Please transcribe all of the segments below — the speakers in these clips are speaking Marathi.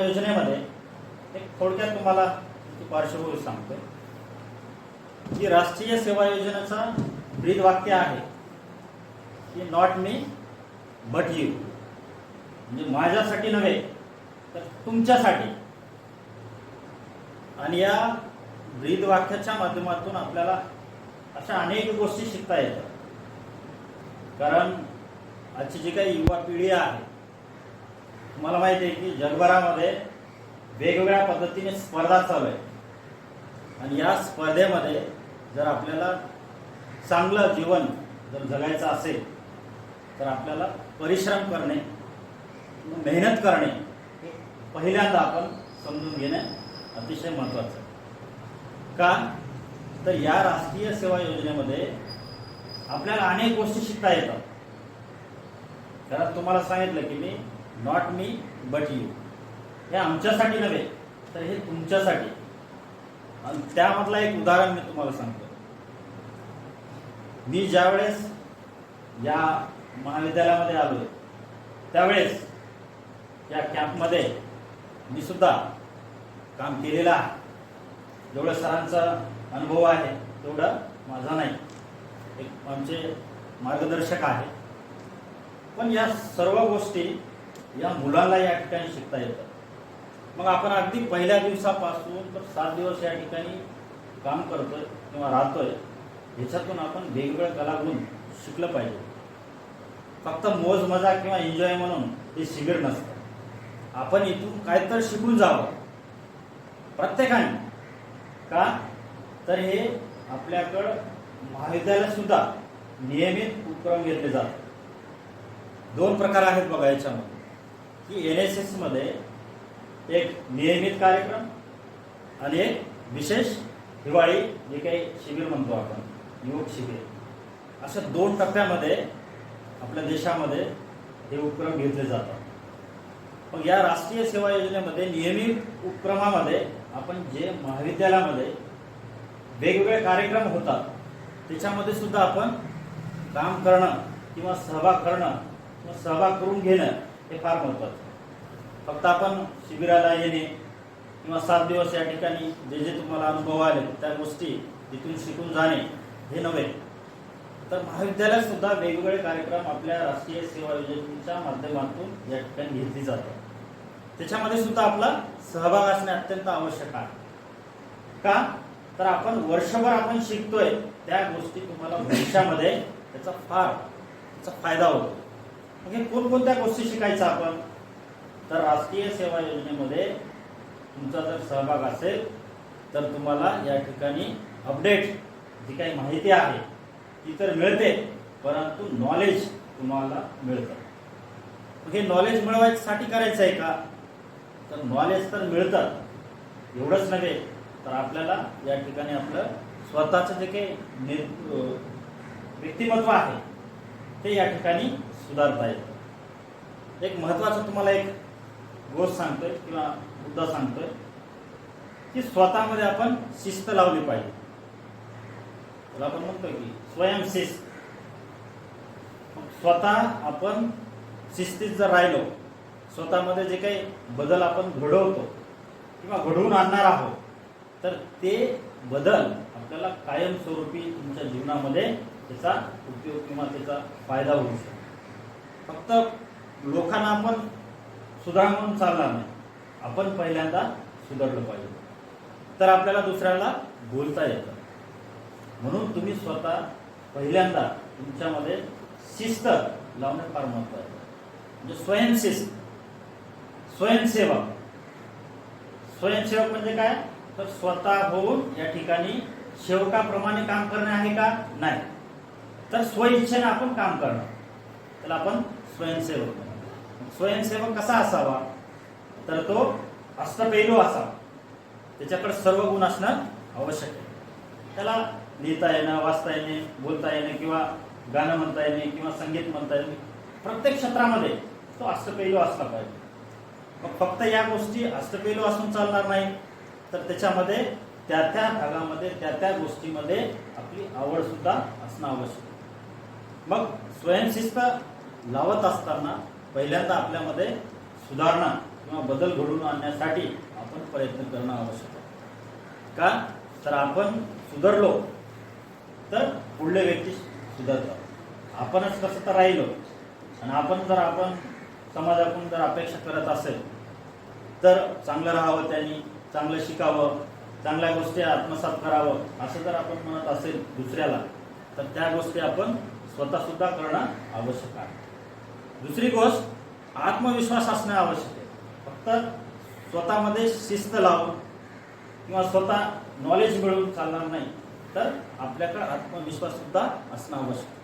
योजनेमध्ये एक थोडक्यात तुम्हाला पार्श्वभूमी सांगतोय. की राष्ट्रीय सेवा योजनेचा ब्रीद वाक्य आहे की नॉट मी बट यू म्हणजे माझ्यासाठी नव्हे तर तुमच्यासाठी. आणि या ब्रीद वाक्याच्या माध्यमातून आपल्याला अशा अनेक गोष्टी शिकता येतात. कारण आजची जी काही युवा पिढी आहे तुम्हाला माहिती आहे की जगभरामध्ये वेगवेगळ्या पद्धतीने स्पर्धा चालू आहे. आणि या स्पर्धेमध्ये जर आपल्याला चांगलं जीवन जर जगायचं असेल तर आपल्याला परिश्रम करणे मेहनत करणे हे पहिल्यांदा आपण समजून घेणे अतिशय महत्त्वाचं आहे. का? तर या राष्ट्रीय सेवा योजनेमध्ये आपल्याला अनेक गोष्टी शिकता येतात. कारण तुम्हाला सांगितलं की मी नॉट मी बट यू हे आमच्यासाठी नव्हे तर हे तुमच्यासाठी. आणि एक उदाहरण मी तुम्हाला सांगतो. मी ज्यावेळेस या महाविद्यालयामध्ये आलोय त्यावेळेस या कॅम्पमध्ये मी सुद्धा काम केलेलं आहे. जेवढं सरांचा अनुभव आहे तेवढं माझा नाही. एक आमचे मार्गदर्शक आहे. पण या सर्व गोष्टी या मुलांना या ठिकाणी शिकता येतं. मग आपण अगदी पहिल्या दिवसापासून तर सात दिवस या ठिकाणी काम करतोय किंवा राहतोय ह्याच्यातून आपण वेगवेगळ्या कलागुण शिकलं पाहिजे. फक्त मोज मजा किंवा एन्जॉय म्हणून हे शिबिर नसतं. आपण इथून काहीतरी तर शिकून जावं. प्रत्येकाने. का? तर हे आपल्याकडं महाविद्यालयात सुद्धा नियमित उपक्रम घेतले जातात. दोन प्रकार आहेत बघा याच्यामध्ये. की एन एस एसमध्ये एक नियमित कार्यक्रम आणि एक विशेष हिवाळी जे काही शिबिर म्हणतो आपण युवक शिबिर. अशा दोन टप्प्यामध्ये आपल्या देशामध्ये हे उपक्रम घेतले जातात. मग या राष्ट्रीय सेवा योजनेमध्ये नियमित उपक्रमामध्ये आपण जे महाविद्यालयामध्ये वेगवेगळे कार्यक्रम होतात त्याच्यामध्ये सुद्धा आपण काम करणं किंवा सहभाग करणं किंवा सहभाग करून घेणं हे फार महत्वाचं फक्त आपण शिबिराला येणे किंवा सात दिवस या ठिकाणी जे जे तुम्हाला अनुभव आले त्या गोष्टी तिथून शिकून जाणे हे नव्हे. तर महाविद्यालयात सुद्धा वेगवेगळे कार्यक्रम आपल्या राष्ट्रीय सेवा योजनेच्या माध्यमातून या ठिकाणी घेतली जातात. त्याच्यामध्ये सुद्धा आपला सहभाग असणे अत्यंत आवश्यक आहे. का? तर आपण वर्षभर आपण शिकतोय त्या गोष्टी तुम्हाला भविष्यामध्ये त्याचा फार त्याचा फायदा होतो. म्हणजे कोणकोणत्या गोष्टी शिकायच्या आपण? तर राष्ट्रीय सेवा योजनेमध्ये तुमचा जर सहभाग असेल तर तुम्हाला या ठिकाणी अपडेट जी काही माहिती आहे ती तर मिळते परंतु नॉलेज तुम्हाला मिळतं. हे नॉलेज मिळवायसाठी करायचं आहे का? तर नॉलेज तर मिळतं एवढंच नव्हे तर आपल्याला या ठिकाणी आपलं स्वतःचं जे काही नि- व्यक्तिमत्व आहे ते या ठिकाणी सुधारता येतं. एक महत्त्वाचं तुम्हाला एक गोष्ट सांगतोय किंवा मुद्दा सांगतोय की स्वतःमध्ये आपण शिस्त लावली पाहिजे. त्याला आपण म्हणतोय की स्वयंशिस्त मग स्वतः आपण शिस्तीत जर राहिलो स्वतःमध्ये जे काही बदल आपण घडवतो किंवा घडवून आणणार आहोत तर ते बदल आपल्याला कायमस्वरूपी तुमच्या जीवनामध्ये त्याचा उपयोग किंवा त्याचा फायदा होऊ शकतो. फक्त लोकांना आपण सुधार म्हणून चालणार नाही. आपण पहिल्यांदा सुधारलं पाहिजे. तर आपल्याला दुसऱ्याला बोलता येतं. म्हणून तुम्ही स्वतः पहिल्यांदा तुमच्यामध्ये शिस्त लावणं फार महत्वाचं आहे. म्हणजे स्वयंशिस्त स्वयंसेवक स्वयंसेवक म्हणजे काय? तर स्वतः होऊन या ठिकाणी सेवकाप्रमाणे काम करणे आहे का? नाही. तर स्वइच्छेने आपण काम करणं त्याला आपण स्वयंसेवक म्हणतो. स्वयंसेवक कसा असावा? तर तो अष्टपैलू असावा. त्याच्याकडे सर्व गुण असणं आवश्यक आहे. त्याला लिहिता येणं वाचता येणे बोलता येणे किंवा गाणं म्हणता येणे किंवा संगीत म्हणता येणे प्रत्येक क्षेत्रामध्ये तो अष्टपैलू असला पाहिजे. मग फक्त या गोष्टी अष्टपैलू असून चालणार नाही तर त्याच्यामध्ये त्या त्या भागामध्ये त्या त्या गोष्टीमध्ये आपली आवड सुद्धा असणं आवश्यक आहे. मग स्वयंशिस्त लावत असताना पहिल्यांदा आपल्यामध्ये सुधारणा किंवा बदल घडवून आणण्यासाठी आपण प्रयत्न करणं आवश्यक आहे. का? तर आपण सुधारलो तर पुढले व्यक्ती सुधारतात. आपणच कसं तर राहिलो आणि आपण जर आपण समाजाकडून जर अपेक्षा करत असेल तर चांगलं राहावं त्यांनी चांगलं शिकावं चांगल्या गोष्टी आत्मसात करावं असं जर आपण म्हणत असेल दुसऱ्याला तर त्या गोष्टी आपण स्वतःसुद्धा करणं आवश्यक आहे. दुसरी गोष्ट आत्मविश्वास असणं आवश्यक आहे. फक्त स्वतःमध्ये शिस्त लावून किंवा स्वतः नॉलेज मिळवून चालणार नाही तर आपल्याकडे आत्मविश्वास सुद्धा असणं आवश्यक आहे.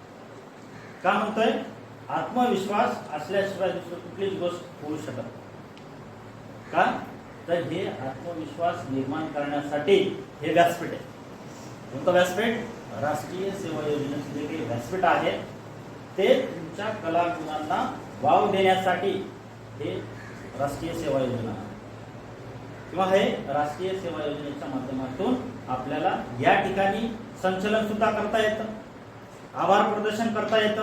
का म्हणतोय? आत्मविश्वास असल्याशिवाय दुसरं कुठलीच गोष्ट होऊ शकत नाही. का? तर हे आत्मविश्वास निर्माण करण्यासाठी हे व्यासपीठ आहे. कोणतं व्यासपीठ? राष्ट्रीय सेवा योजनेचे जे काही व्यासपीठ आहे ते तुमच्या कलागुणांना वाव देण्यासाठी हे राष्ट्रीय सेवा योजना. किंवा हे राष्ट्रीय सेवा योजनेच्या माध्यमातून आपल्याला या ठिकाणी संचलन सुद्धा करता येतं. आभार प्रदर्शन करता येतं.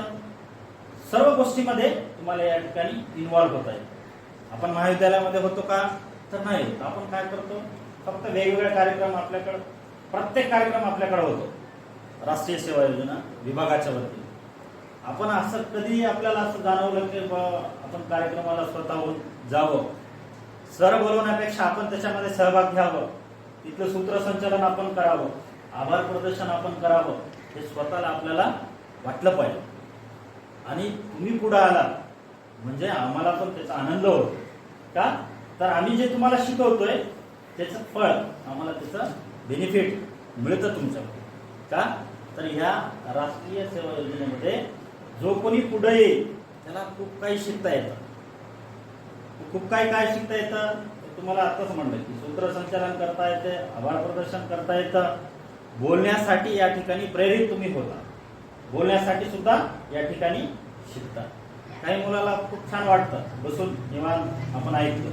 सर्व गोष्टीमध्ये तुम्हाला या ठिकाणी इन्व्हॉल्व्ह होता येतं. आपण महाविद्यालयामध्ये होतो का? तर नाही. होत आपण काय करतो? फक्त वेगवेगळे कार्यक्रम आपल्याकडं प्रत्येक कार्यक्रम आपल्याकडे होतो. राष्ट्रीय सेवा योजना विभागाच्या वतीने. आपण असं कधी आपल्याला असं जाणवलं की आपण कार्यक्रमाला स्वतःहून जावं. सर बोलवण्यापेक्षा आपण त्याच्यामध्ये सहभाग घ्यावं. तिथलं सूत्रसंचालन आपण करावं. आभार प्रदर्शन आपण करावं. हे स्वतःला आपल्याला वाटलं पाहिजे. आणि तुम्ही पुढे आला म्हणजे आम्हाला पण त्याचा आनंद होतो. का? तर आम्ही जे तुम्हाला शिकवतोय त्याचं फळ आम्हाला त्याचं बेनिफिट मिळतं तुमच्याकडे का? तर ह्या राष्ट्रीय सेवा योजनेमध्ये जो कोणी पुढे येईल त्याला खूप काही शिकता येतं. खूप काही काय शिकता येतं तुम्हाला आत्ताच म्हणलं की सूत्रसंचालन करता येते आभार प्रदर्शन करता येतं. बोलण्यासाठी या ठिकाणी प्रेरित तुम्ही होता. बोलण्यासाठी सुद्धा या ठिकाणी शिकता. काही मुलाला खूप छान वाटतं बसून निवांत आपण ऐकतो.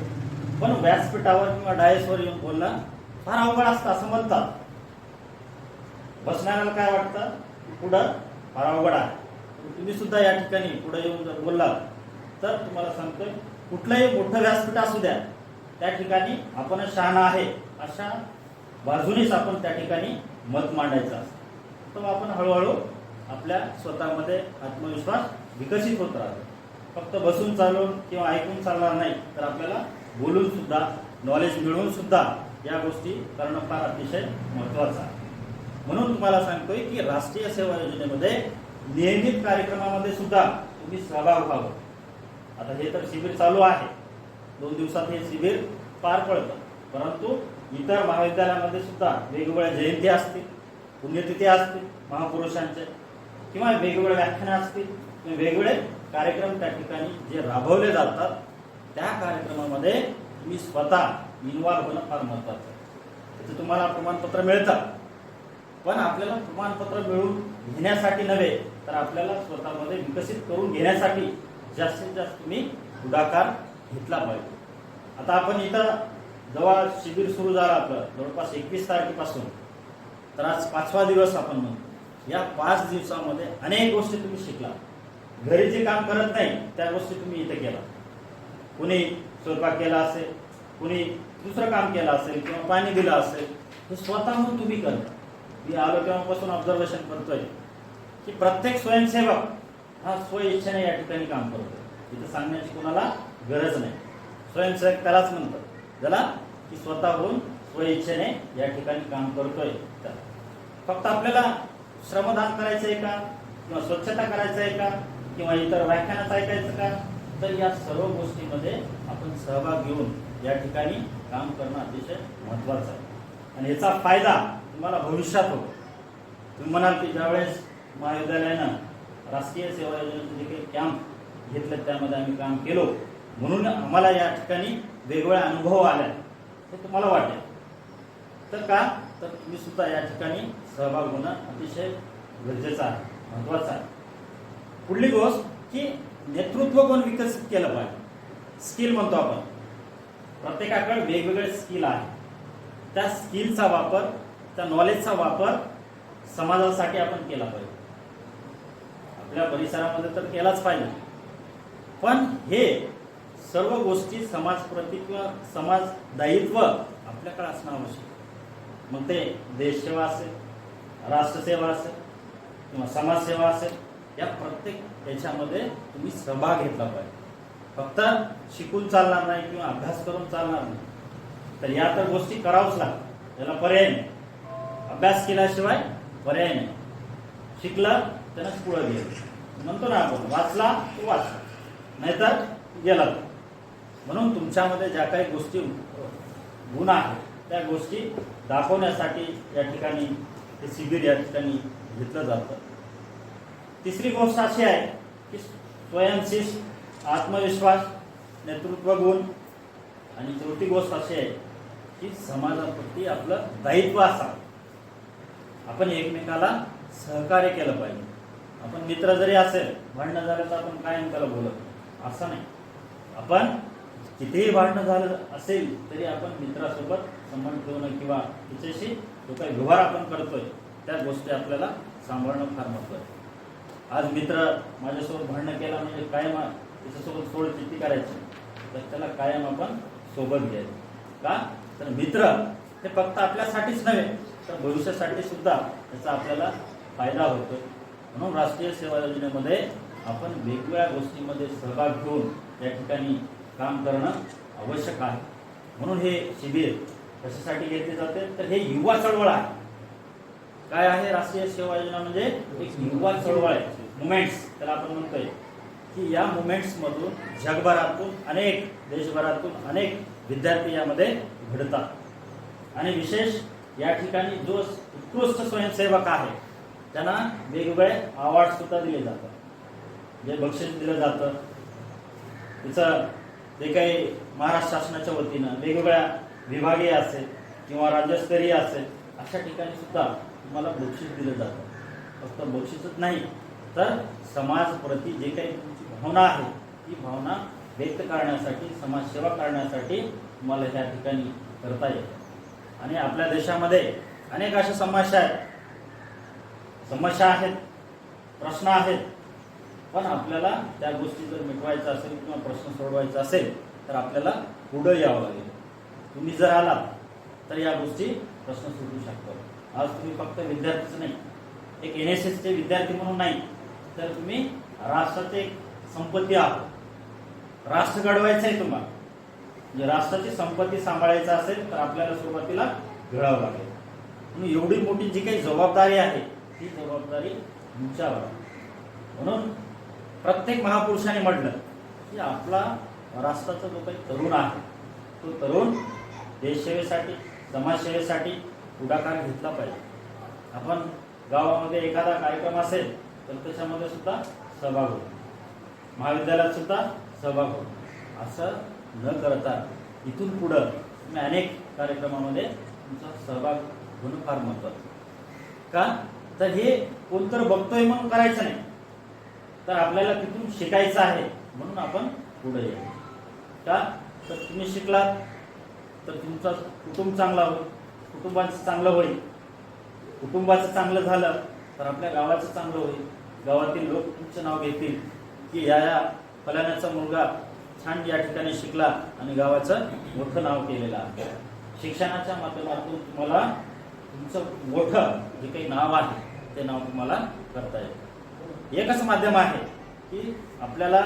पण व्यासपीठावर किंवा डायसवर येऊन बोलणं फार अवघड असतं असं म्हणतात. बसणाऱ्याला काय वाटतं? पुढं फार अवघड आहे. तुम्ही सुद्धा या ठिकाणी पुढे येऊन जर बोललात तर तुम्हाला सांगतोय कुठलंही मोठं व्यासपीठ असू द्या त्या ठिकाणी आपण शहाणा आहे अशा बाजूनेच आपण त्या ठिकाणी मत मांडायचं असतं. तर आपण हळूहळू आपल्या स्वतःमध्ये आत्मविश्वास विकसित होत राहतो. फक्त बसून चालून किंवा ऐकून चालणार नाही तर आपल्याला बोलून सुद्धा नॉलेज मिळवून सुद्धा या गोष्टी करणं फार अतिशय महत्त्वाचं आहे. म्हणून तुम्हाला सांगतोय की राष्ट्रीय सेवा योजनेमध्ये नियमित कार्यक्रमामध्ये सुद्धा तुम्ही सहभाग व्हावं. आता हे तर शिबिर चालू आहे. दोन दिवसात हे शिबिर पार पडतं. परंतु इतर महाविद्यालयामध्ये सुद्धा वेगवेगळ्या जयंती असतील पुण्यतिथी असतील महापुरुषांचे किंवा वेगवेगळे व्याख्यानं असतील किंवा वेगवेगळे कार्यक्रम त्या ठिकाणी जे राबवले जातात त्या कार्यक्रमामध्ये तुम्ही स्वतः इन्व्हॉल्व्ह होणं फार महत्वाचं आहे. त्याचं तुम्हाला प्रमाणपत्र मिळतं. पण आपल्याला प्रमाणपत्र मिळून घेण्यासाठी नव्हे तर आपल्याला स्वतःमध्ये विकसित करून घेण्यासाठी जास्तीत जास्त तुम्ही पुढाकार घेतला पाहिजे. आता आपण इथं जेव्हा शिबिर सुरू झालं आपलं जवळपास एकवीस तारखेपासून तर आज पाचवा दिवस आपण म्हणतो. या पाच दिवसामध्ये अनेक गोष्टी तुम्ही शिकला. घरी जे काम करत नाही त्या गोष्टी तुम्ही इथं केला. कुणी स्वयंपाक केला असेल कुणी दुसरं काम केलं असेल किंवा पाणी दिलं असेल हे स्वतःहून तुम्ही करता. मी आलो तेव्हापासून ऑब्झर्वेशन करतोय. की प्रत्येक स्वयंसेवक हा स्वइच्छेने या ठिकाणी काम करतो. इथं सांगण्याची कोणाला गरज नाही. स्वयंसेवक त्यालाच म्हणतात. ज्याला की स्वतःहून स्वइच्छेने या ठिकाणी काम करतोय. फक्त आपल्याला श्रमदान करायचं आहे का? किंवा स्वच्छता करायचं आहे का? किंवा इतर व्याख्यानात ऐकायचं का? तर या सर्व गोष्टीमध्ये आपण सहभाग घेऊन या ठिकाणी काम करणं अतिशय महत्त्वाचं आहे. आणि याचा फायदा तुम्हाला भविष्यात होतो. तुम्ही म्हणाल की ज्यावेळेस महाविद्यालयानं राष्ट्रीय सेवा योजनेचं जे काही कॅम्प घेतलं त्यामध्ये आम्ही काम केलो. म्हणून आम्हाला या ठिकाणी वेगवेगळ्या अनुभव आले हे तुम्हाला वाटेल. तर का? तर तुम्ही सुद्धा या ठिकाणी सहभाग होणं अतिशय गरजेचं आहे महत्वाचं आहे. पुढली गोष्ट की नेतृत्व कोण विकसित केलं पाहिजे? स्किल म्हणतो आपण. प्रत्येकाकडे वेगवेगळे स्किल आहे त्या स्किलचा वापर त्या नॉलेजचा वापर समाजासाठी आपण केला पाहिजे. आपल्या परिसरामध्ये तर केलाच पाहिजे. पण हे सर्व गोष्टी समाजप्रती किंवा समाज दायित्व आपल्याकडे असणं आवश्यक आहे. मग ते देशसेवा असेल राष्ट्रसेवा असेल किंवा समाजसेवा असेल या प्रत्येक याच्यामध्ये तुम्ही सहभाग घेतला पाहिजे. फक्त शिकून चालणार नाही किंवा अभ्यास करून चालणार नाही. तर या तर गोष्टी करावंच लागतात. याला पर्याय नाही. अभ्यास केल्याशिवाय पर्याय नाही. शिकलं त्यानंच पुढं गेलं म्हणतो ना आपण वाचला तो वाचला नाहीतर गेला तो. म्हणून तुमच्यामध्ये ज्या काही गोष्टी गुण आहेत त्या गोष्टी दाखवण्यासाठी या ठिकाणी हे शिबिर या ठिकाणी घेतलं जातं. तिसरी गोष्ट अशी आहे की स्वयंशिस्त आत्मविश्वास नेतृत्व गुण आणि चौथी गोष्ट अशी आहे की समाजाप्रती आपलं दायित्व असावं. आपण एकमेकाला सहकार्य केलं पाहिजे. आपण मित्र जरी असेल भांडणं झालं तर आपण कायम त्याला बोलत असं नाही. आपण कितीही भांडणं झालं असेल तरी आपण मित्रासोबत संबंध ठेवणं किंवा तिच्याशी जो काही व्यवहार आपण करतोय त्या गोष्टी आपल्याला सांभाळणं फार महत्त्वाचं आज मित्र माझ्यासोबत भांडणं केला म्हणजे कायम त्याच्यासोबत सोड चित्ती करायची. तर त्याला कायम आपण सोबत घ्यायचं. का? तर मित्र हे फक्त आपल्यासाठीच नव्हे तर भविष्यासाठी सुद्धा त्याचा आपल्याला फायदा होतो म्हणून राष्ट्रीय सेवा योजनेमध्ये आपण वेगवेगळ्या गोष्टींमध्ये सहभाग घेऊन या ठिकाणी काम करणं आवश्यक आहे. म्हणून हे शिबिर कशासाठी घेतले जाते? तर हे युवा चळवळ आहे. काय आहे राष्ट्रीय सेवा योजना? म्हणजे एक युवा चळवळ आहे. मुमेंट्स त्याला आपण म्हणतोय. की या मुमेंट्स मधून जगभरातून अनेक देशभरातून अनेक विद्यार्थी यामध्ये घडतात. आणि विशेष या ठिकाणी जो उत्कृष्ट स्वयंसेवक आहे त्यांना वेगवेगळे अवॉर्ड सुद्धा दिले जातात. जे बक्षीस दिलं जातं. तिचं जे काही महाराष्ट्र शासनाच्या वतीनं वेगवेगळ्या विभागीय असेल किंवा राज्यस्तरीय असेल अशा ठिकाणी सुद्धा तुम्हाला बक्षीस दिलं जातं. फक्त बक्षीसच नाही तर समाजप्रती जे काही तुमची भावना आहे ती भावना व्यक्त करण्यासाठी समाजसेवा करण्यासाठी तुम्हाला त्या ठिकाणी करता येतं. आणि आपल्या देशामध्ये अनेक अशा समस्या आहेत समस्या आहेत प्रश्न आहेत. पण आपल्याला त्या गोष्टी जर मिटवायचं असेल किंवा प्रश्न सोडवायचा असेल तर आपल्याला पुढं यावं लागेल. तुम्ही जर आलात तर या गोष्टी प्रश्न सोडू शकतो आज तुम्ही फक्त विद्यार्थीच नाही एक एन एस एसचे विद्यार्थी म्हणून नाही तर तुम्ही राष्ट्राचे एक संपत्ती आहात. राष्ट्र घडवायचं आहे तुम्हाला. म्हणजे राष्ट्राची संपत्ती सांभाळायचं असेल तर आपल्याला सुरुवातीला घडावं लागेल. म्हणून एवढी मोठी जी काही जबाबदारी आहे ती जबाबदारी तुमच्यावर म्हणून प्रत्येक महापुरुषाने म्हटलं की आपला महाराष्ट्राचा जो काही तरुण आहे तो तरुण देशसेवेसाठी समाजसेवेसाठी पुढाकार घेतला पाहिजे. आपण गावामध्ये एखादा कार्यक्रम असेल तर त्याच्यामध्ये सुद्धा सहभाग होतो. महाविद्यालयात सुद्धा सहभाग होतो. असं न करता इथून पुढं तुम्ही अनेक कार्यक्रमामध्ये तुमचा सहभाग होणं फार महत्वाचं का? तर हे कोणतर बघतोय म्हणून करायचं नाही. तर आपल्याला तिथून शिकायचं आहे म्हणून आपण पुढे या का? तर तुम्ही शिकलात तर तुमचं कुटुंब चांगला होईल कुटुंबाचं चांगलं होईल. कुटुंबाचं चांगलं झालं तर आपल्या गावाचं चांगलं होईल. गावातील लोक तुमचं नाव घेतील की या या फलाण्याचा मुलगा छान या ठिकाणी शिकला आणि गावाचं मोठं नाव केलेलं आहे. शिक्षणाच्या माध्यमातून तुम्हाला तुमचं मोठं जे काही नाव आहे ते नाव तुम्हाला करता येईल. एकच माध्यम आहे की आपल्याला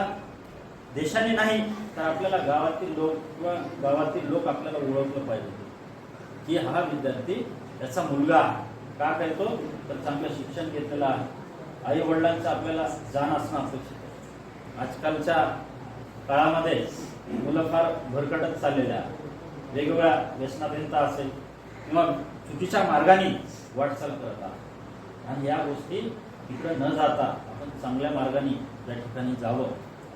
देशाने नाही तर आपल्याला गावातील लोक किंवा गावातील लोक आपल्याला ओळखलं पाहिजे. की हा विद्यार्थी याचा मुलगा का करतो? तर चांगलं शिक्षण घेतलेलं आहे. आई वडिलांचं आपल्याला जाण असणं अपेक्षित आहे. आजकालच्या काळामध्ये मुलं फार भरकटत चाललेल्या वेगवेगळ्या व्यसनाभिंता असेल किंवा चुकीच्या मार्गाने वाटचाल करतात आणि या गोष्टी तिकडे न जाता आपण चांगल्या मार्गाने त्या ठिकाणी जावं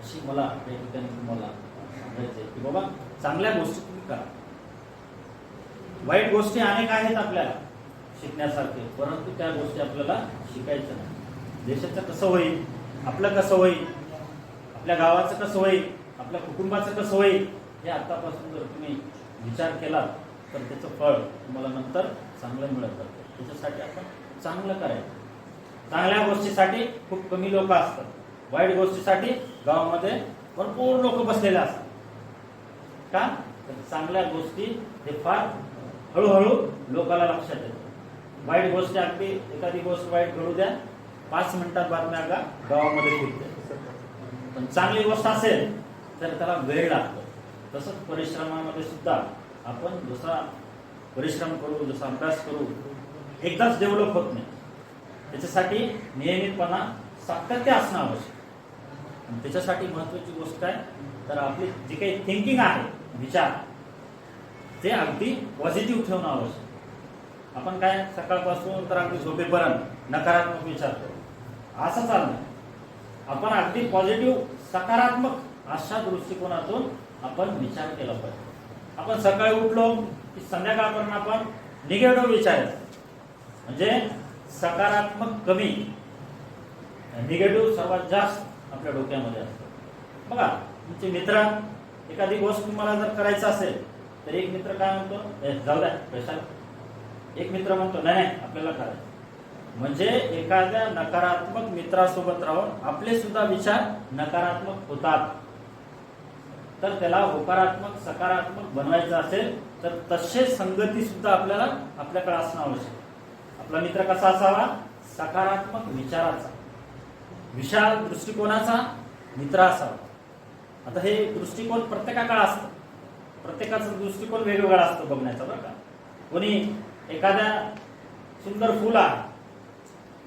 अशी मला त्या ठिकाणी तुम्हाला सांगायचं आहे की बाबा चांगल्या गोष्टी तुम्ही करा. वाईट गोष्टी अनेक आहेत आपल्याला शिकण्यासारखे परंतु त्या गोष्टी आपल्याला शिकायच्या नाही. देशाचं कसं होईल आपलं कसं होईल आपल्या गावाचं कसं होईल आपल्या कुटुंबाचं कसं होईल हे आतापासून जर तुम्ही विचार केला तर त्याचं फळ तुम्हाला नंतर चांगलं मिळत. जातं त्याच्यासाठी आपण चांगलं करायचं. चांगल्या गोष्टीसाठी खूप कमी लोक असतात. वाईट गोष्टीसाठी गावामध्ये भरपूर लोक बसलेले असतात. का? तर चांगल्या गोष्टी हे फार हळूहळू लोकांना लक्षात येतात वाईट गोष्टी अगदी एखादी गोष्ट वाईट घडू द्या पाच मिनिटात बातम्या का गावामध्ये फिरते पण चांगली गोष्ट असेल तर त्याला वेळ लागतो. तसंच परिश्रमामध्ये सुद्धा आपण जसा परिश्रम करू जसा अभ्यास करू एकदाच डेव्हलप होत नाही. त्याच्यासाठी नियमितपणा सातत्य असणं आवश्यक. आणि त्याच्यासाठी महत्वाची गोष्ट आहे तर आपली जी काही थिंकिंग आहे विचार ते अगदी पॉझिटिव्ह ठेवणं आवश्यक. आपण काय सकाळपासून तर अगदी झोपेपर्यंत नकारात्मक विचार करू. असं चाललं आपण अगदी पॉझिटिव्ह सकारात्मक अशा दृष्टिकोनातून आपण विचार केला पाहिजे. आपण सकाळी उठलो की संध्याकाळपर्यंत आपण निगेटिव्ह विचारायचं म्हणजे सकारात्मक कमी निगेटिव्ह सर्वात जास्त आपल्या डोक्यामध्ये असतो. बघा तुमचे मित्र एखादी गोष्ट तुम्हाला जर करायचं असेल तर एक मित्र काय म्हणतो? जाऊ द्या पैशाला एक मित्र म्हणतो नाही नाही आपल्याला करायचं म्हणजे एखाद्या नकारात्मक मित्रासोबत राहून आपले सुद्धा विचार नकारात्मक होतात. तर त्याला होकारात्मक सकारात्मक बनवायचं असेल तर तसे संगती सुद्धा आपल्याला आपल्याकडे असणं आवश्यक आहे. आपला मित्र कसा असावा? सकारात्मक विचाराचा. विशाल दृष्टिकोनाचा मित्र असावा. आता हे दृष्टिकोन प्रत्येकाकडे असतं. प्रत्येकाचा दृष्टिकोन वेगवेगळा असतो बघण्याचा बरं का. कोणी एखाद्या सुंदर फुल आहे.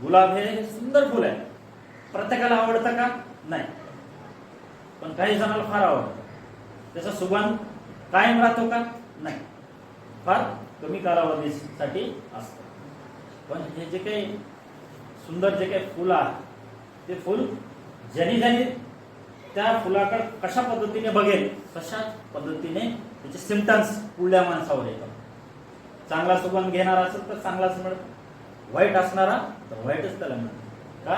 गुलाब हे सुंदर फुल आहे. प्रत्येकाला आवडतं का? नाही. पण काही जणांना फार आवडतं. त्याचा सुगंध कायम राहतो का? नाही. फार कमी कालावधीसाठी असतं. पण हे जे काही सुंदर जे काही फुलं आहे ते फुल ज्यानी ज्याने त्या फुलाकडे कशा पद्धतीने बघेल तशाच पद्धतीने त्याचे सिमटम्स पुढल्या माणसावर येतात. चांगला सुगंध घेणारा असेल तर चांगलाच मिळत वाईट असणारा तर वाईटच त्याला मिळत. का?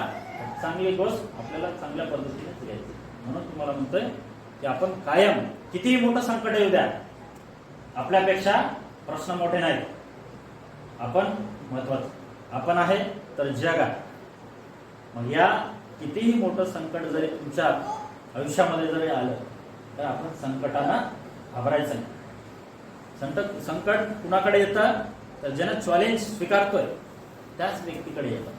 चांगली गोष्ट आपल्याला चांगल्या पद्धतीने घ्यायची. म्हणून तुम्हाला म्हणतोय की आपण कायम कितीही मोठं संकट येऊ द्या आपल्यापेक्षा प्रश्न मोठे नाहीत. आपण महत्वाचं. आपण आहे तर जगात. मग या कितीही मोठं संकट जरी तुमच्या आयुष्यामध्ये जरी आलं तर आपण संकटाला घाबरायचं नाही. संकट संकट कुणाकडे येतं? तर ज्यानं चॅलेंज स्वीकारतोय त्याच व्यक्तीकडे येतं.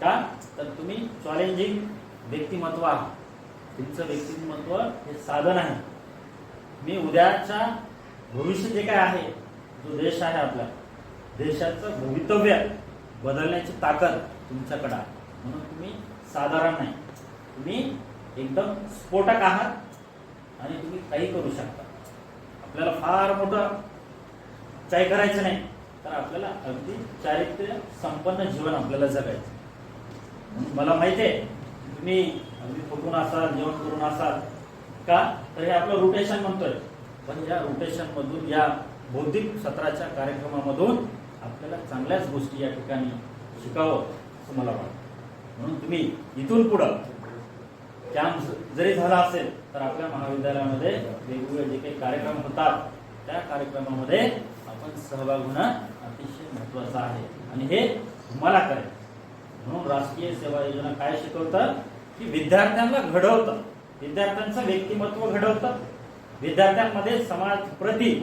का? तर तुम्ही चॅलेंजिंग व्यक्तिमत्व आहात. तुमचं व्यक्तिमत्व हे साधन आहे मी उद्याच्या भविष्य जे काय आहे जो देश आहे आपला देशाचं भवितव्य बदलण्याची ताकद तुमच्याकडे आहे. म्हणून तुम्ही साधारण नाही. तुम्ही एकदम स्फोटक आहात आणि तुम्ही काही करू शकता. आपल्याला फार मोठं काही करायचं नाही. तर आपल्याला अगदी चारित्र्य संपन्न जीवन आपल्याला जगायचं. म्हणून मला माहिती आहे तुम्ही अगदी फुटून असाल जेवण करून असाल का? तर हे आपलं रोटेशन म्हणतोय. पण या रोटेशन मधून या बौद्धिक सत्राच्या कार्यक्रमामधून आपल्याला चांगल्याच गोष्टी या ठिकाणी शिकावं असं मला वाटतं. म्हणून तुम्ही इथून पुढं कॅम्प जरी झाला असेल तर आपल्या महाविद्यालयामध्ये वेगवेगळे जे काही कार्यक्रम होतात त्या कार्यक्रमामध्ये आपण सहभाग होणं अतिशय महत्वाचं आहे. आणि हे तुम्हाला करायचं म्हणून राष्ट्रीय सेवा योजना काय शिकवतं? की विद्यार्थ्यांना घडवतं. विद्यार्थ्यांचं व्यक्तिमत्व घडवतं. विद्यार्थ्यांमध्ये समाज प्रती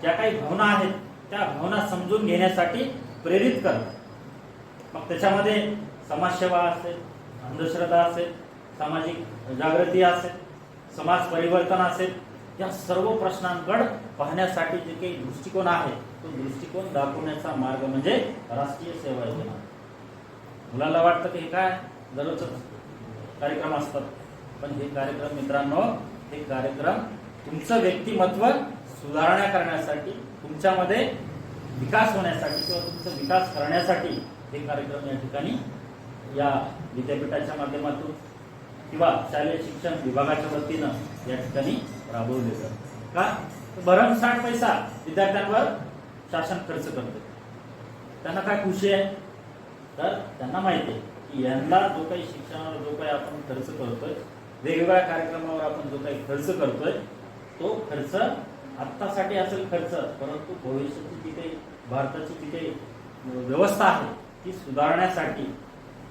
ज्या काही भावना आहेत त्या भावना समजून घेण्यासाठी प्रेरित करतात. मग त्याच्यामध्ये समाजसेवा असेल अंधश्रद्धा असेल सामाजिक जागृती असेल समाज परिवर्तन असेल या सर्व प्रश्नांकडे पाहण्यासाठी जे काही दृष्टिकोन आहे तो दृष्टिकोन दाखवण्याचा मार्ग म्हणजे राष्ट्रीय सेवा योजना. मुलाला वाटतं की हे काय? दररोज कार्यक्रम असतात. पण हे कार्यक्रम मित्रांनो हे कार्यक्रम तुमचं व्यक्तिमत्व सुधारणा करण्यासाठी तुमच्यामध्ये विकास होण्यासाठी किंवा तुमचा विकास करण्यासाठी हे कार्यक्रम या ठिकाणी या विद्यापीठाच्या माध्यमातून किंवा शालेय शिक्षण विभागाच्या वतीनं या ठिकाणी राबवले जातात. का? भरमसाठ पैसा विद्यार्थ्यांवर शासन खर्च करते. त्यांना काय खुशी आहे? तर त्यांना माहिती आहे की यांना जो काही शिक्षणावर जो काही आपण खर्च करतोय वेगवेगळ्या कार्यक्रमावर आपण जो काही खर्च करतोय तो खर्च आत्तासाठी असेल खर्च परंतु भविष्याची तिथे भारताची तिथे व्यवस्था आहे ती सुधारण्यासाठी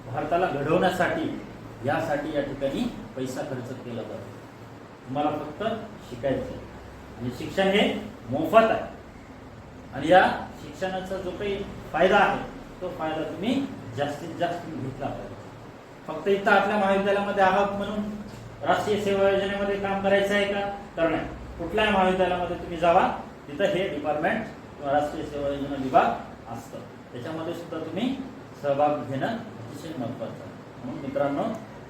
भारताला घडवण्यासाठी यासाठी या ठिकाणी पैसा खर्च केला जातो. तुम्हाला फक्त शिकायचं आहे. आणि शिक्षण हे मोफत आहे. आणि या शिक्षणाचा जो काही फायदा आहे तो फायदा तुम्ही जास्तीत जास्त घेतला पाहिजे. फक्त इथं आपल्या महाविद्यालयामध्ये आहात म्हणून राष्ट्रीय सेवा योजनेमध्ये काम करायचं आहे का? तर नाही. कुठल्याही महाविद्यालयामध्ये तुम्ही जावा तिथं हे डिपार्टमेंट किंवा राष्ट्रीय सेवा योजना विभाग असतं. त्याच्यामध्ये सुद्धा तुम्ही सहभाग घेणं अतिशय महत्वाचं आहे. म्हणून मित्रांनो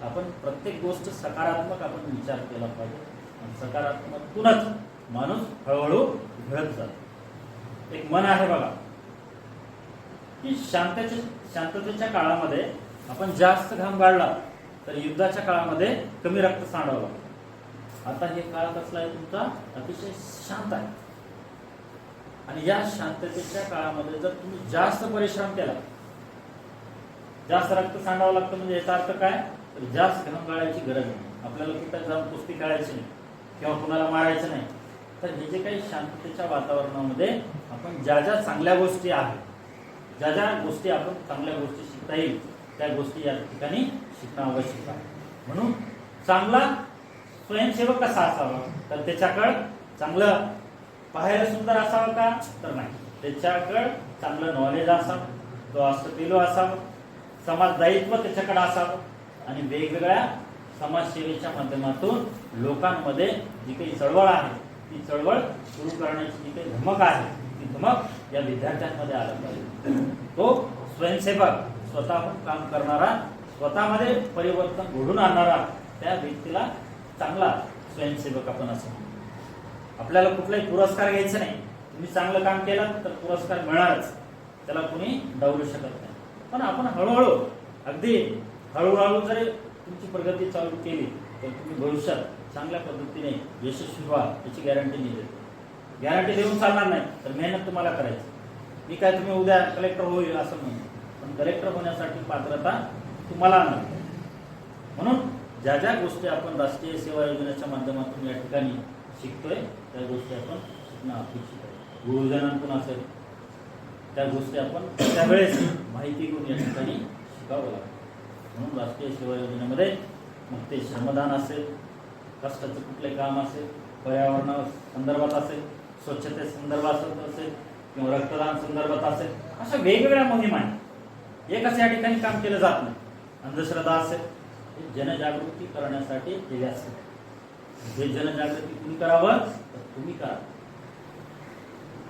आपण प्रत्येक गोष्ट सकारात्मक आपण विचार केला पाहिजे. आणि माणूस हळूहळू घडत जातो. एक मन आहे बघा की शांतते शांततेच्या काळामध्ये आपण जास्त घाम गाळला तर युद्धाच्या काळामध्ये कमी रक्त सांडवलं आता हे काळ कसला आहे तुमचा? अतिशय शांत आहे. आणि या शांततेच्या काळामध्ये जर तुम्ही जास्त परिश्रम केला जास्त रक्त सांडावं लागतं म्हणजे याचा अर्थ काय? तर जास्त घाम गाळायची गरज नाही. आपल्याला कुठं जाऊन कुस्ती काढायची नाही किंवा कुणाला मारायचं नाही. तर हे जे काही शांततेच्या वातावरणामध्ये आपण ज्या ज्या चांगल्या गोष्टी आहेत ज्या ज्या गोष्टी आपण चांगल्या गोष्टी शिकता येईल त्या गोष्टी या ठिकाणी शिकणं आवश्यक आहे. म्हणून चांगला स्वयंसेवक कसा असावा? तर त्याच्याकडं चांगलं पाहायला सुंदर असावं का? तर नाही. त्याच्याकडं चांगलं नॉलेज असावं तो अष्टपिलो असावं समाज दायित्व त्याच्याकडे असावं आणि वेगवेगळ्या समाजसेवेच्या माध्यमातून लोकांमध्ये जी काही चळवळ आहे ती चळवळ सुरू करण्याची जी काही धमक आहे ती धमक या विद्यार्थ्यांमध्ये आलं पाहिजे. तो स्वयंसेवक स्वतःहून काम करणारा स्वतःमध्ये परिवर्तन घडून आणणारा त्या व्यक्तीला चांगला स्वयंसेवक आपण असं आपल्याला कुठलाही पुरस्कार घ्यायचा नाही. तुम्ही चांगलं काम केलं तर पुरस्कार मिळणारच. त्याला कुणी डावलू शकत नाही. पण आपण हळूहळू अगदी हळूहळू जरी तुमची प्रगती चालू केली तर तुम्ही भविष्यात चांगल्या पद्धतीने यशस्वी व्हा याची गॅरंटी नाही गॅरंटी देऊन चालणार नाही तर मेहनत तुम्हाला करायची. मी काय तुम्ही उद्या कलेक्टर होईल असं म्हणतो पण कलेक्टर होण्यासाठी पात्रता तुम्हाला नाही म्हणून ज्या ज्या गोष्टी आपण राष्ट्रीय सेवा योजनेच्या माध्यमातून या ठिकाणी शिकतोय त्या गोष्टी आपण शिकणं अपेक्षित आहे. गुरुजनांकडून असेल त्या गोष्टी आपण त्यावेळेस माहिती घेऊन या ठिकाणी शिकावं लागतं म्हणून राष्ट्रीय सेवा योजनेमध्ये मग ते श्रमदान असेल कष्टाचं कुठले काम असेल पर्यावरणा संदर्भात असेल स्वच्छते संदर्भात असेल किंवा रक्तदान संदर्भात असेल अशा वेगवेगळ्या मोहिमा आहेत. एकच या ठिकाणी काम केलं जात नाही. अंधश्रद्धा असेल जनजागृती करण्यासाठी केले असेल हे जनजागृती कुणी करावं तर तुम्ही करा.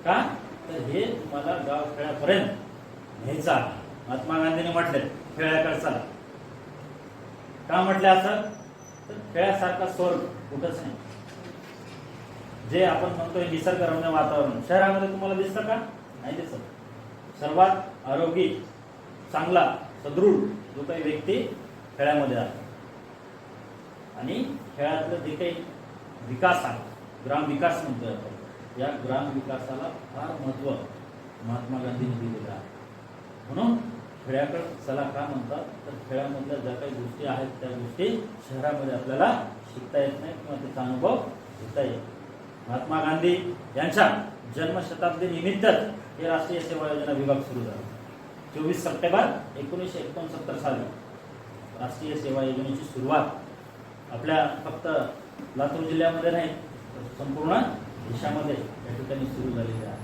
का? तर हे तुम्हाला गाव खेळापर्यंत न्यायचं महात्मा गांधीने म्हटले खेळाकडे चला. का म्हटले असं? तर खेळासारखा स्वर्ग कुठंच नाही. जे आपण म्हणतोय निसर्गरम्य वातावरण शहरामध्ये तुम्हाला दिसतं का? नाही दिसत. सर्वात आरोग्य चांगला सदृढ जो काही व्यक्ती खेळामध्ये आहे आणि खेळातलं जे काही विकास आहे ग्राम विकास म्हणतोय आपण या ग्राम विकासाला फार महत्त्व महात्मा गांधींनी दिलेलं आहे. म्हणून खेळाकडे चला का म्हणतात तर खेळामधल्या ज्या काही गोष्टी आहेत त्या गोष्टी शहरामध्ये आपल्याला शिकता येत नाही किंवा त्याचा अनुभव घेता येत महात्मा गांधी यांच्या जन्मशताब्दी निमित्तच हे राष्ट्रीय सेवा योजना विभाग सुरू झाला. चोवीस सप्टेंबर एकोणीसशे एकोणसत्तर साली. राष्ट्रीय सेवा योजनेची सुरुवात आपल्या फक्त लातूर जिल्ह्यामध्ये नाही तर संपूर्ण देशामध्ये या ठिकाणी सुरू झालेली आहे.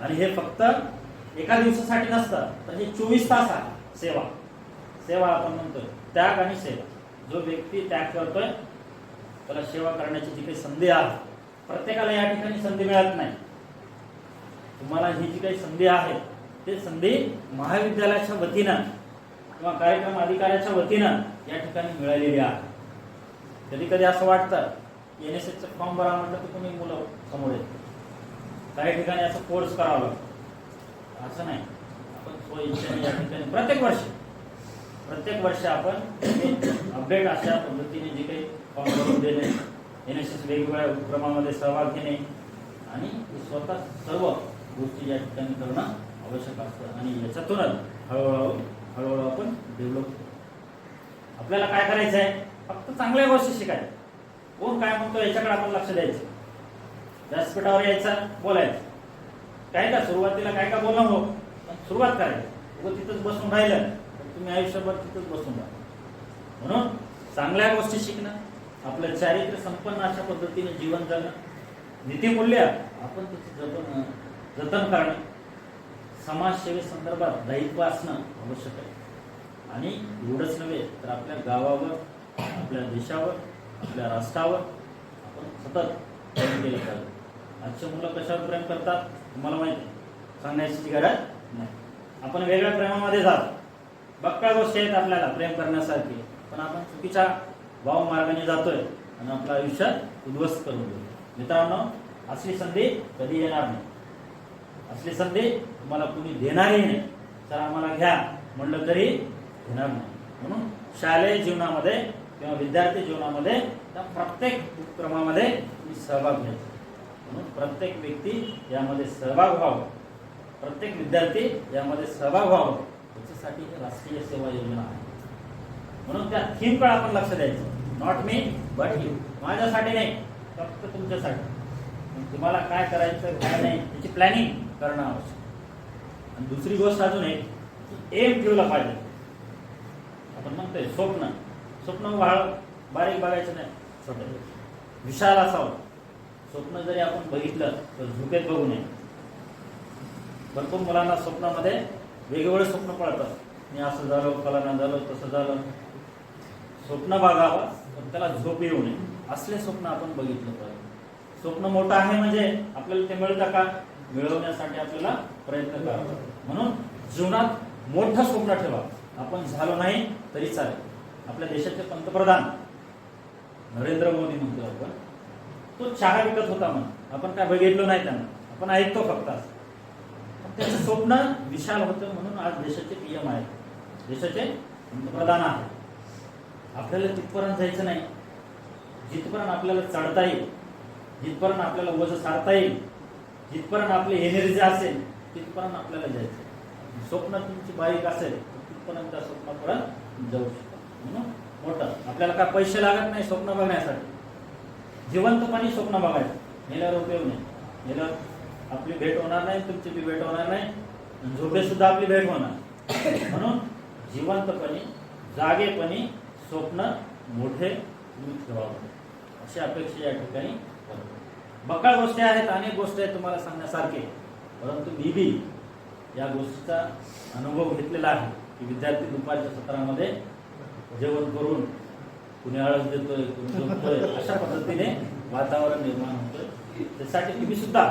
आणि हे फक्त एका दिवसासाठी नसतं तर हे चोवीस तास आहे सेवा. सेवा आपण म्हणतोय त्याग आणि सेवा. जो व्यक्ती त्याग करतोय त्याला सेवा करण्याची जी काही संधी आहे प्रत्येकाला या ठिकाणी संधी मिळत नाही. तुम्हाला ही जी काही संधी आहे ते संधी महाविद्यालयाच्या वतीनं किंवा कार्यक्रम अधिकाऱ्याच्या वतीनं या ठिकाणी मिळालेली आहे. कधी कधी असं वाटतं एन एस एसचं फॉर्म भरा म्हटलं तर तुम्ही मुलं समोर येत काही ठिकाणी असं कोर्स करावा लागतो. असं नाही. आपण स्वइच्छेने या ठिकाणी प्रत्येक वर्षी प्रत्येक वर्षी आपण अपडेट अशा पद्धतीने जे काही फॉर्म भरून देणे एन एस एस वेगवेगळ्या उपक्रमामध्ये सहभाग घेणे आणि स्वतः सर्व गोष्टी या ठिकाणी करणं आवश्यक असतं. आणि याच्यातूनच हळूहळू हळूहळू आपण डेव्हलप आपल्याला काय करायचं आहे फक्त चांगल्या गोष्टी शिकायच्या. कोण काय म्हणतो याच्याकडे आपण लक्ष द्यायचं. व्यासपीठावर यायचं बोलायचं. काय का सुरुवातीला काय का बोला हो पण सुरुवात करायची. व तिथंच बसून राहिलं तर तुम्ही आयुष्यभर तिथंच बसून राहा. म्हणून चांगल्या गोष्टी शिकणं आपलं चारित्र्य संपन्न अशा पद्धतीने जीवन जगणं नीतिमूल्य आपण त्याचं जतन जतन करणं समाजसेवेसंदर्भात दायित्व असणं आवश्यक आहे. आणि एवढंच नव्हे तर आपल्या गावावर आपल्या देशावर आपल्या राष्ट्रावर आपण सतत प्रेम केलं पाहिजे. आजचे मुलं कशावर प्रेम करतात तुम्हाला माहिती आहे. सांगण्याची गरज नाही. आपण वेगळ्या प्रेमामध्ये जातो. बक्का गोष्टी आहेत आपल्याला प्रेम करण्यासारखी. पण आपण चुकीच्या भाव मार्गाने जातोय आणि आपलं आयुष्य उद्ध्वस्त करून देतो मित्रांनो असली संधी कधी येणार नाही. असली संदेश तुम्हाला कुणी देणारही नाही. तर आम्हाला घ्या. म्हणलं तरी घेणार नाही. म्हणून शालेय जीवनामध्ये किंवा विद्यार्थी जीवनामध्ये त्या प्रत्येक उपक्रमामध्ये तुम्ही सहभाग घ्यायचा म्हणून प्रत्येक व्यक्ती यामध्ये सहभाग व्हावा. प्रत्येक विद्यार्थी यामध्ये सहभाग व्हावा. याच्यासाठी ही राष्ट्रीय सेवा योजना आहे. म्हणून त्या थीमकडे आपण लक्ष द्यायचं. नॉट मी बट यू माझ्यासाठी नाही फक्त तुमच्यासाठी. तुम्हाला काय करायचं काय नाही त्याची प्लॅनिंग करणं आवश्यक. आणि दुसरी गोष्ट अजून एक एम ठेवला पाहिजे. आपण म्हणतोय स्वप्न. स्वप्न वाळ बारीक बघायचं नाही. छोटं विशाल असावं. स्वप्न जरी आपण बघितलं तर झुकेत बघू नये. भरपूर मुलांना स्वप्नामध्ये वेगवेगळे स्वप्न पडतात. मी असं झालो फलाना झालो तसं झालं. स्वप्न बघावं पण त्याला झोप येऊ नये. असले स्वप्न आपण बघितलं पाहिजे. स्वप्न मोठं आहे म्हणजे आपल्याला ते मिळतं का? मिळवण्यासाठी आपल्याला प्रयत्न करावा. म्हणून जीवनात मोठं स्वप्न ठेवा. आपण झालो नाही तरी चालेल. आपल्या देशाचे पंतप्रधान नरेंद्र मोदी म्हणतो आपण तो चहा विकत होता म्हणून. आपण काय बघितलो नाही त्यांना. आपण ऐकतो फक्त त्याचं स्वप्न विशाल होतं म्हणून आज देशाचे पीएम आहेत. देशाचे पंतप्रधान आहेत. आपल्याला तिथपर्यंत जायचं नाही. जिथपर्यंत आपल्याला चढता येईल जिथपर्यंत आपल्याला वज सारता येईल जिथपर्यंत आपली एनर्जी असेल तिथपर्यंत आपल्याला जायचं स्वप्न तुमची बाईक असेल तिथपर्यंत त्या स्वप्नापर्यंत जाऊ शकता. म्हणून मोठं. आपल्याला काय पैसे लागत नाही स्वप्न बघण्यासाठी. जिवंतपणे स्वप्न बघायचं. नेल्यावर उपयोग नाही. नेल्यावर आपली भेट होणार नाही तुमची बी भेट होणार नाही झोपे सुद्धा आपली भेट होणार म्हणून जिवंतपणे जागेपणे स्वप्न मोठे तुम्ही ठेवावं. अशी अपेक्षा या ठिकाणी बकाळ गोष्टी आहेत अनेक गोष्टी आहेत तुम्हाला सांगण्यासारखे. परंतु मी बी या गोष्टीचा अनुभव घेतलेला आहे की विद्यार्थी दुपारच्या सत्रामध्ये जेवण करून कुणी आळस देतोय कुणी झोपतोय अशा पद्धतीने वातावरण निर्माण होतोय. त्यासाठी तुम्ही सुद्धा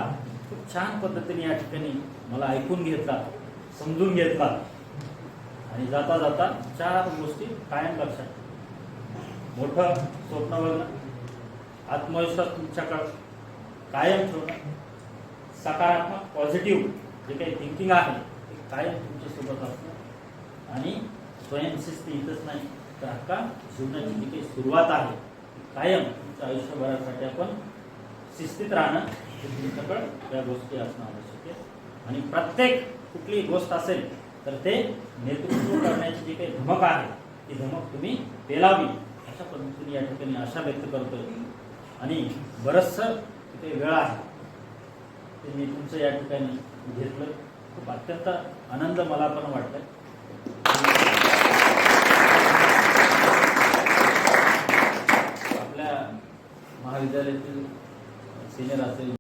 खूप छान पद्धतीने या ठिकाणी मला ऐकून घेतला समजून घेतला आणि जाता जाता चार गोष्टी कायम लक्षात मोठं स्वप्न बघणं आत्मविश्वास तुमच्याकडं कायम ठेवणं सकारात्मक पॉझिटिव्ह जे काही थिंकिंग आहे ते कायम तुमच्यासोबत असणं आणि स्वयंशिस्त इथंच नाही तर अख्खा जीवनाची जी काही सुरुवात आहे ती कायम तुमच्या आयुष्यभरासाठी आपण शिस्तीत राहणं हे तुमच्याकडं या गोष्टी असणं आवश्यक आहे. आणि प्रत्येक कुठलीही गोष्ट असेल तर ते नेतृत्व करण्याची जी काही धमक आहे ती धमक तुम्ही पेलावी अशा पद्धतीने या ठिकाणी आशा व्यक्त करतोय. आणि बरंचसं ते वेळ आहे. ते मी तुमचं या ठिकाणी घेतलं. खूप अत्यंत आनंद मला पण वाटतंय. आपल्या महाविद्यालयातील सिनियर असेल